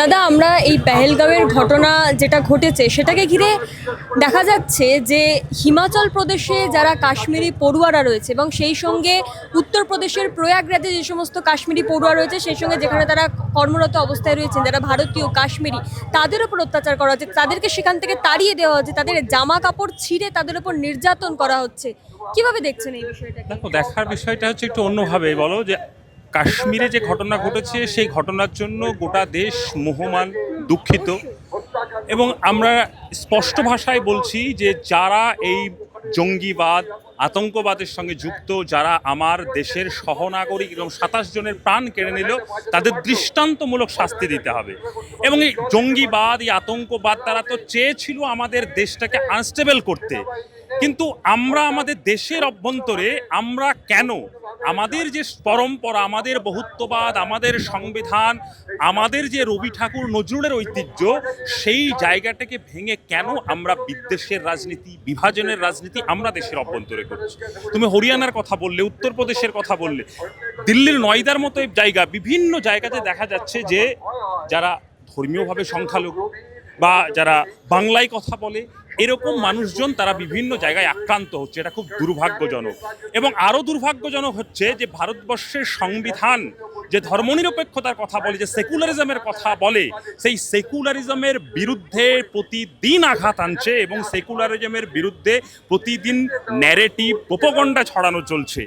দাদা, আমরা এই পেহেলগাঁওয়ের ঘটনা যেটা ঘটেছে, সেটাকে ঘিরে দেখা যাচ্ছে যে হিমাচল প্রদেশে যারা কাশ্মীরি পড়ুয়ারা রয়েছে এবং সেই সঙ্গে উত্তরপ্রদেশের প্রয়াগরাজে যে সমস্ত কাশ্মীরি পড়ুয়া রয়েছে, সেই সঙ্গে যেখানে তারা কর্মরত অবস্থায় রয়েছেন, যারা ভারতীয়, কাশ্মীরি, তাদের উপর অত্যাচার করা হচ্ছে, তাদেরকে সেখান থেকে তাড়িয়ে দেওয়া হচ্ছে, তাদের জামা কাপড় ছিঁড়ে তাদের উপর নির্যাতন করা হচ্ছে। কীভাবে দেখছেন এই বিষয়টা দেখো, দেখার বিষয়টা হচ্ছে একটু অন্যভাবে বলো যে কাশ্মীরে যে ঘটনা ঘটেছে, সেই ঘটনার জন্য গোটা দেশ মোহমান, দুঃখিত। এবং আমরা স্পষ্ট ভাষায় বলছি যে যারা এই জঙ্গিবাদ, আতঙ্কবাদের সঙ্গে যুক্ত, যারা আমার দেশের সহনাগরিক এবং সাতাশ জনের প্রাণ কেড়ে নিল, তাদের দৃষ্টান্তমূলক শাস্তি দিতে হবে। এবং এই জঙ্গিবাদ, এই আতঙ্কবাদ তারা তো চেয়েছিল আমাদের দেশটাকে আনস্টেবল করতে। কিন্তু আমরা আমাদের দেশের অভ্যন্তরে আমরা কেন? আমাদের যে পরম্পরা, আমাদের বহুত্ববাদ, আমাদের সংবিধান, আমাদের যে রবি ঠাকুর নজরুলের ঐতিহ্য, সেই জায়গাটাকে ভেঙে কেন আমরা বিদ্বেষের রাজনীতি, বিভাজনের রাজনীতি আমরা দেশের অভ্যন্তরে করছি? তুমি হরিয়ানার কথা বললে, উত্তরপ্রদেশের কথা বললে, দিল্লির নয়দার মতো জায়গা, বিভিন্ন জায়গাতে দেখা যাচ্ছে যে যারা ধর্মীয়ভাবে সংখ্যালঘু বা যারা বাংলায় কথা বলে এরকম মানুষজন তারা বিভিন্ন জায়গায় আক্রান্ত হচ্ছে, এটা খুব দুর্ভাগ্যজনক। এবং আরও দুর্ভাগ্যজনক হচ্ছে যে ভারতবর্ষের সংবিধান যে ধর্মনিরপেক্ষতার কথা বলে, যে সেকুলারিজমের কথা বলে, সেই সেকুলারিজমের বিরুদ্ধে প্রতিদিন আঘাত আনছে এবং সেকুলারিজমের বিরুদ্ধে প্রতিদিন ন্যারেটিভ প্রোপগন্ডা ছড়ানো চলছে।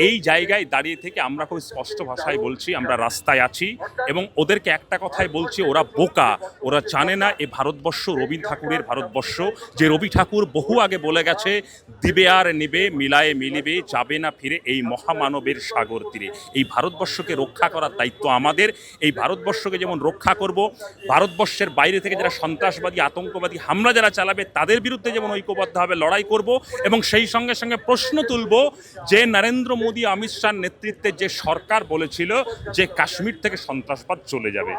এই জায়গায় দাঁড়িয়ে থেকে আমরা খুব স্পষ্ট ভাষায় বলছি, আমরা রাস্তায় আছি এবং ওদেরকে একটা কথাই বলছি, ওরা বোকা, ওরা জানে না এ ভারতবর্ষ রবীন্দ্র ঠাকুরের ভারতবর্ষ, যে রবি ঠাকুর বহু আগে বলে গেছে, দিবে আর নিবে, মিলায়ে মিলিবে, যাবে না ফিরে এই মহামানবের সাগর তীরে। এই ভারতবর্ষকে রক্ষা করার দায়িত্ব আমাদের। এই ভারতবর্ষকে যেমন রক্ষা করব, ভারতবর্ষের বাইরে থেকে যারা সন্ত্রাসবাদী, আতঙ্কবাদী হামলা যারা চালাবে, তাদের বিরুদ্ধে যেমন ঐক্যবদ্ধভাবে লড়াই করব এবং সেই সঙ্গে সঙ্গে প্রশ্ন তুলব যে, নরেন্দ্র মোদী অমিত শাহর নেতৃত্বে যে সরকার বলেছিল যে কাশ্মীর থেকে সন্ত্রাসবাদ চলে যাবে,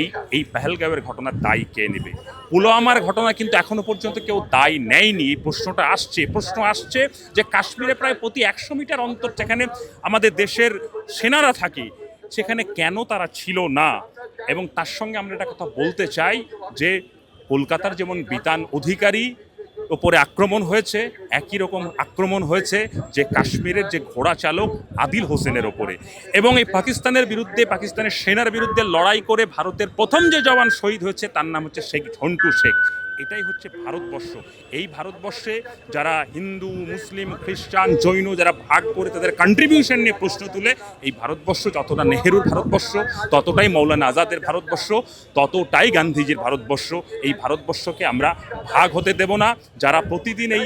এই এই পেহেলগাঁওয়ের ঘটনার দায়ী কে নেবে? পুলওয়ামার ঘটনা কিন্তু এখনও পর্যন্ত কেউ দায় নেয়নি। এই প্রশ্নটা আসছে প্রশ্ন আসছে যে কাশ্মীরে প্রায় প্রতি একশো মিটার অন্তর যেখানে আমাদের দেশের সেনারা থাকে, সেখানে কেন তারা ছিল না? এবং তার সঙ্গে আমরা একটা কথা বলতে চাই যে কলকাতার যেমন বিতান অধিকারী ওপরে আক্রমণ হয়েছে একই রকম আক্রমণ হয়েছে যে কাশ্মীরের যে ঘোড়া চালক আদিল হোসেনের ওপরে। এবং এই পাকিস্তানের বিরুদ্ধে, পাকিস্তানের সেনার বিরুদ্ধে লড়াই করে ভারতের প্রথম যে জওয়ান শহীদ হয়েছে, তার নাম হচ্ছে শেখ ঝন্টু শেখ। এটাই হচ্ছে ভারতবর্ষ। এই ভারতবর্ষে যারা হিন্দু, মুসলিম, খ্রিস্টান, জৈন যারা ভাগ করে তাদের কন্ট্রিবিউশন নিয়ে প্রশ্ন তুলে, এই ভারতবর্ষ যতটা নেহেরুর ভারতবর্ষ, ততটাই মৌলানা আজাদের ভারতবর্ষ, ততটাই গান্ধীজির ভারতবর্ষ। এই ভারতবর্ষকে আমরা ভাগ হতে দেব না। যারা প্রতিদিন এই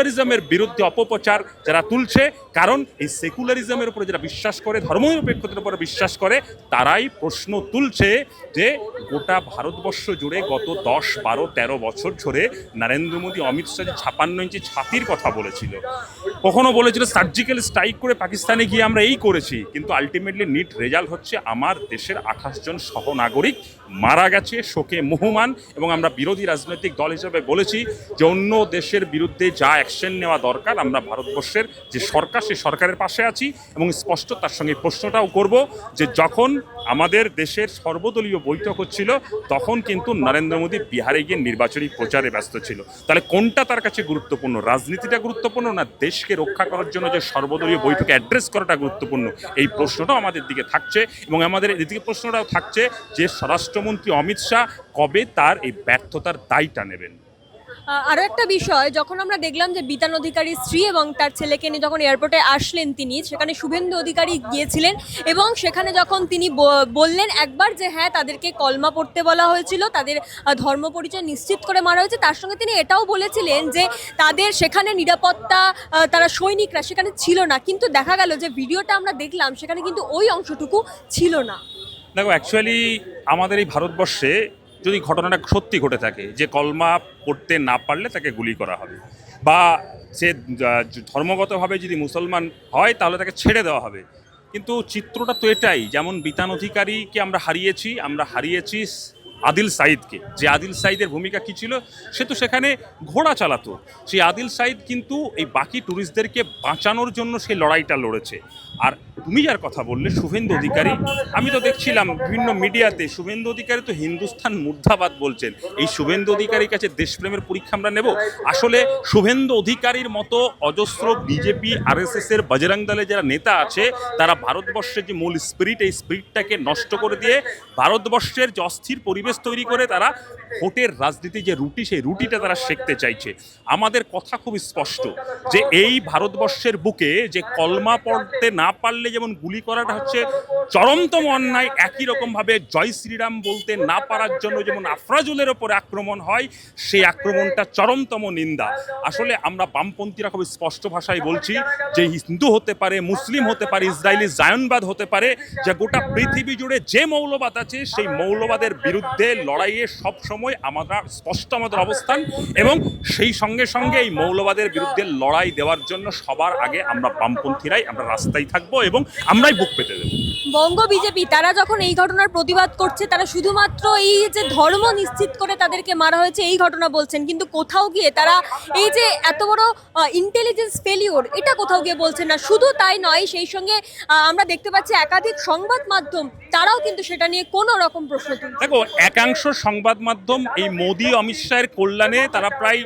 সেকুলারিজমের বিরুদ্ধে অপপ্রচার যারা তুলছে, কারণ এই সেকুলারিজমের উপরে যারা বিশ্বাস করে ধর্মনিরপেক্ষতার উপরে বিশ্বাস করে, তারাই প্রশ্ন তুলছে যে গোটা ভারতবর্ষ জুড়ে গত দশ, বারো, তেরো বছর ধরে নরেন্দ্র মোদী, অমিত শাহ ছাপান্ন ইঞ্চি ছাতির কথা বলেছিল। কখনো বলেছিল সার্জিক্যাল স্ট্রাইক করে পাকিস্তানে গিয়ে আমরা এই করেছি। কিন্তু আলটিমেটলি নিট রেজাল্ট হচ্ছে, আমার দেশের আঠাশ জন সহনাগরিক মারা গেছে, শোকে মোহমান এবং আমরা বিরোধী রাজনৈতিক দল হিসেবে বলেছি যে অন্য দেশের বিরুদ্ধে যা অ্যাকশন নেওয়া দরকার, আমরা ভারতবর্ষের যে সরকার, সেই সরকারের পাশে আছি এবং স্পষ্ট তার সঙ্গে প্রশ্নটাও করব যে যখন আমাদের দেশের সর্বদলীয় বৈঠক হচ্ছিল, তখন কিন্তু নরেন্দ্র মোদী বিহারে গিয়ে নির্বাচনী প্রচারে ব্যস্ত ছিল। তাহলে কোনটা তার কাছে গুরুত্বপূর্ণ? রাজনীতিটা গুরুত্বপূর্ণ না দেশকে রক্ষা করার জন্য যে সর্বদলীয় বৈঠকে অ্যাড্রেস করাটা গুরুত্বপূর্ণ? এই প্রশ্নটাও আমাদের দিকে থাকছে এবং আমাদের এদিকে প্রশ্নটাও থাকছে যে স্বরাষ্ট্রমন্ত্রী অমিত শাহ কবে তার এই ব্যর্থতার দায়টা নেবেন? আরও একটা বিষয়, যখন আমরা দেখলাম যে বিতান অধিকারীর স্ত্রী এবং তার ছেলেকে নিয়ে যখন এয়ারপোর্টে আসলেন তিনি, সেখানে শুভেন্দু অধিকারী গিয়েছিলেন এবং সেখানে যখন তিনি বললেন একবার যে হ্যাঁ তাদেরকে কলমা পড়তে বলা হয়েছিল, তাদের ধর্ম পরিচয় নিশ্চিত করে মারা হয়েছে, তার সঙ্গে তিনি এটাও বলেছিলেন যে তাদের সেখানে নিরাপত্তা তারা সৈনিকরা সেখানে ছিল না, কিন্তু দেখা গেল যে ভিডিওটা আমরা দেখলাম, সেখানে কিন্তু ওই অংশটুকু ছিল না। দেখো অ্যাকচুয়ালি আমাদের এই ভারতবর্ষে যদি ঘটনাটা সত্যি ঘটে থাকে, যে কলমা পড়তে না পারলে তাকে গুলি করা হবে বা সে ধর্মগতভাবে যদি মুসলমান হয় তাহলে তাকে ছেড়ে দেওয়া হবে। কিন্তু চিত্রটা তো এটাই, যেমন বিতান অধিকারীকে আমরা হারিয়েছি আমরা হারিয়েছি আদিল সাইদকে। যে আদিল সাইদের ভূমিকা কী ছিল? সে তো সেখানে ঘোড়া চালাতো। সেই আদিল সাইদ কিন্তু এই বাকি ট্যুরিস্টদেরকে বাঁচানোর জন্য সেই লড়াইটা লড়েছে। আর তুমি যার কথা বললে, শুভেন্দু অধিকারী, আমি তো দেখছিলাম বিভিন্ন মিডিয়াতে শুভেন্দু অধিকারী তো হিন্দুস্থান মুর্ধাবাদ বলছেন। এই শুভেন্দু অধিকারীর কাছে দেশপ্রেমের পরীক্ষা আমরা নেব? আসলে শুভেন্দু অধিকারীর মতো অজস্র বিজেপি, আরএসএস এর বজরং দলে যারা নেতা আছে, তারা ভারতবর্ষের যে মূল স্পিরিট এই স্পিরিটটাকে নষ্ট করে দিয়ে ভারতবর্ষের যে অস্থির পরিবেশ তৈরি করে তারা ভোটের রাজনীতি যে রুটি, সেই রুটিটা তারা শিখতে চাইছে। আমাদের কথা খুব স্পষ্ট যে এই ভারতবর্ষের বুকে যে কলমা পড়তে না পারলে যেমন গুলি করাটা হচ্ছে চরমতম অন্যায় একই রকমভাবে জয় শ্রীরাম বলতে না পারার জন্য যেমন আফরাজুলের ওপরে আক্রমণ হয়, সেই আক্রমণটা চরমতম নিন্দা। আসলে আমরা বামপন্থীরা খুব স্পষ্ট ভাষায় বলছি যে হিন্দু হতে পারে, মুসলিম হতে পারে, ইসরায়েলি জায়নবাদ হতে পারে, যে গোটা পৃথিবী জুড়ে যে মৌলবাদ আছে, সেই মৌলবাদের বিরুদ্ধে লড়াইয়ে সব সময় আমরা স্পষ্ট আমাদের অবস্থান এবং সেই সঙ্গে সঙ্গে এই মৌলবাদের বিরুদ্ধে লড়াই দেওয়ার জন্য সবার আগে আমরা বামপন্থীরাই আমরা রাস্তায় থাকব এবং আমরাই বুক পেতে দেবো। বঙ্গ বিজেপি, তারা যখন এই ঘটনার প্রতিবাদ করছে, তারা শুধুমাত্র এই যে ধর্ম নিশ্চিত করে তাদেরকে মারা হয়েছে, এই ঘটনা বলছেন। কিন্তু কোথাও গিয়ে তারা এই যে এত বড় ইন্টেলিজেন্স ফেলিওর এটা কোথাও গিয়ে বলছেন না। শুধু তাই নয়, সেই সঙ্গে আমরা দেখতে পাচ্ছি একাধিক সংবাদ মাধ্যম, তারাও কিন্তু সেটা নিয়ে কোনো রকম প্রশ্ন দেখো, একাংশ সংবাদ মাধ্যম এই মোদি, অমিত শাহের কল্যাণে তারা প্রায়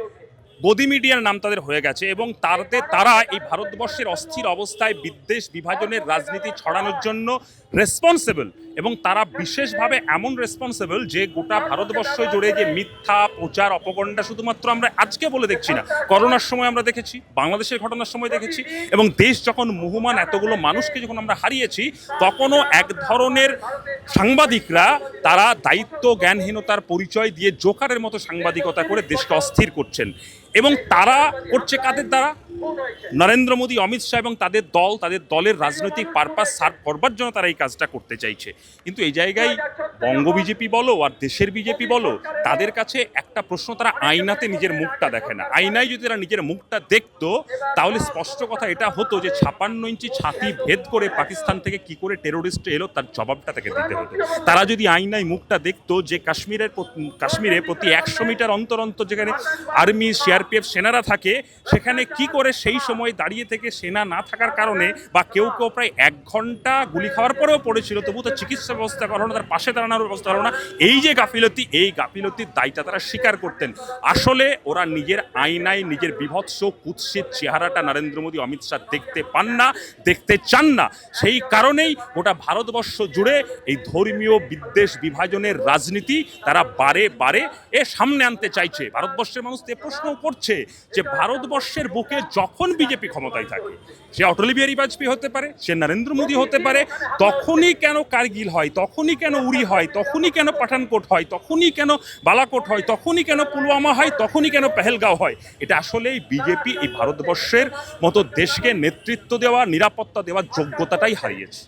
গদি মিডিয়ার নাম তাদের হয়ে গেছে এবং তাতে তারা এই ভারতবর্ষের অস্থির অবস্থায় বিদ্বেষ বিভাজনের রাজনীতি ছড়ানোর জন্য রেসপন্সিবল এবং তারা বিশেষভাবে এমন রেসপন্সিবল যে গোটা ভারতবর্ষ জুড়ে যে মিথ্যা প্রচার অপকণ্ডা শুধুমাত্র আমরা আজকে বলে দেখছি না, করোনার সময় আমরা দেখেছি, বাংলাদেশের ঘটনার সময় দেখেছি এবং দেশ যখন মুহমান এতগুলো মানুষকে যখন আমরা হারিয়েছি, তখনও এক ধরনের সাংবাদিকরা তারা দায়িত্ব জ্ঞানহীনতার পরিচয় দিয়ে জোকারের মতো সাংবাদিকতা করে দেশকে অস্থির করছেন। এবং তারা করছে কাদের দ্বারা? নরেন্দ্র মোদী, অমিত শাহ এবং তাদের দল, তাদের দলের রাজনৈতিক পারপাস সার্ভ করবার জন্য তারা এই কাজটা করতে চাইছে। কিন্তু এই জায়গায় বঙ্গ বিজেপি বলো আর দেশের বিজেপি বলো, তাদের কাছে একটা প্রশ্ন, তারা আয়নাতে নিজের মুখটা দেখে না। আয়নায় যদি তারা নিজের মুখটা দেখতো, তাহলে স্পষ্ট কথা এটা হতো যে ছাপান্ন ইঞ্চি ছাতি ভেদ করে পাকিস্তান থেকে কি করে টেরোরিস্ট এলো, তার জবাবটা তাকে দিতে হতো। তারা যদি আয়নায় মুখটা দেখতো যে কাশ্মীরের কাশ্মীরে প্রতি একশো মিটার অন্তর অন্তর যেখানে আর্মি সিআরপিএফ সেনারা থাকে, সেখানে কি করে সেই সময় দাঁড়িয়ে থেকে সেনা না থাকার কারণে বা কেউ কেউ প্রায় এক ঘণ্টা গুলি খাওয়ার পরেও পড়েছিল। তবু তার চিকিৎসা ব্যবস্থা করা হলো তার পাশে দাঁড়ানোর ব্যবস্থা হলো না। এই যে গাফিলতি এই গাফিলতির দায়টা তারা স্বীকার করতেন। আসলে ওরা নিজের আয়নায় নিজের বিভৎস কুৎসিত চেহারাটা নরেন্দ্র মোদী অমিত শাহ দেখতে পান না দেখতে চান না। সেই কারণেই গোটা ভারতবর্ষ জুড়ে এই ধর্মীয় বিদ্বেষ বিভাজনের রাজনীতি তারা বারে বারে এ সামনে আনতে চাইছে। ভারতবর্ষের মানুষ তো এ প্রশ্ন করছে যে ভারতবর্ষের বুকে যখন বিজেপি ক্ষমতায় থাকে, সে অটল বিহারী বাজপেয়ী হতে পারে, সে নরেন্দ্র মোদী হতে পারে, তখনই কেন কার্গিল হয়, তখনই কেন উড়ি হয়, তখনই কেন পাঠানকোট হয়, তখনই কেন বালাকোট হয়, তখনই কেন পুলওয়ামা হয়, তখনই কেন পেহেলগাঁও হয়, এটা আসলেই বিজেপি এই ভারতবর্ষের মতো দেশকে নেতৃত্ব দেওয়া, নিরাপত্তা দেওয়ার যোগ্যতাটাই হারিয়েছে।